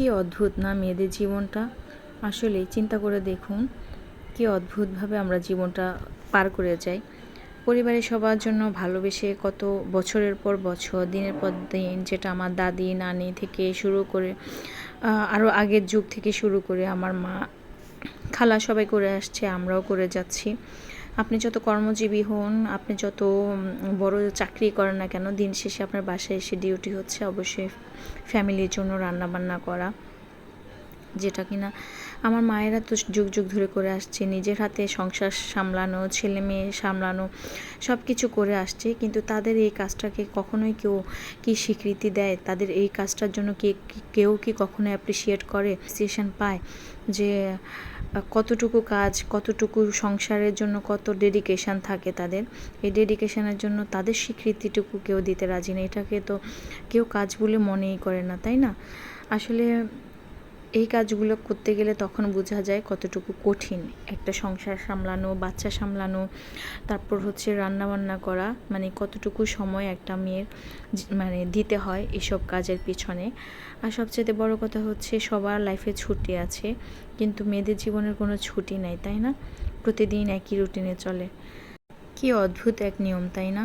কি অদ্ভুত না মেয়েদের জীবনটা? আসলে চিন্তা করে দেখুন, কি অদ্ভুতভাবে আমরা জীবনটা পার করে যাই। পরিবারের সবার জন্য ভালোবেসে কত বছরের পর বছর, দিনের পর দিন যেটা আমার দাদি, নানি থেকে শুরু করে আরও আগের যুগ থেকে শুরু করে আমার মা, খালা সবাই করে আসছে, আমরাও করে যাচ্ছি। আপনি যত কর্মজীবী হন, আপনি যত বড় চাকরি করেন না কেন, দিন শেষে আপনার বাসায় এসে ডিউটি হচ্ছে অবশ্যই ফ্যামিলির জন্য রান্না বান্না করা। যেটা কিনা আমার মায়েরা তো যুগ যুগ ধরে করে আসছে, নিজের হাতে সংসার সামলানো, ছেলে মেয়ে সামলানো সব কিছু করে আসছে, কিন্তু তাদের এই কাজটাকে কখনোই কেউ কি স্বীকৃতি দেয়? তাদের এই কাজটার জন্য কে, কেউ কি কখনো অ্যাপ্রিসিয়েট করে অ্যাপ্রিসিয়েশন পায়? যে, কতটুকু কাজ, কতটুকু সংসারের জন্য কত ডেডিকেশন থাকে তাদের? এই ডেডিকেশনের জন্য তাদের স্বীকৃতিটুকু কেউ দিতে রাজি নেই। এটাকে তো কেউ কাজ বলে মনেই করে না, তাই না? আসলে এই কাজগুলো করতে গেলে তখন বোঝা যায় কতটুকু কঠিন। একটা সংসার সামলানো, বাচ্চা সামলানো, তারপর হচ্ছে রান্না বান্না করা মানে কতটুকু সময় একটা মেয়ের মানে দিতে হয় এসব কাজের পিছনে। আর সবচেয়ে বড় কথা হচ্ছে সবার লাইফে ছুটি আছে, কিন্তু মেয়েদের জীবনের কোনো ছুটি নাই, তাই না? প্রতিদিন একই রুটিনে চলে। কি অদ্ভুত এক নিয়ম, তাই না?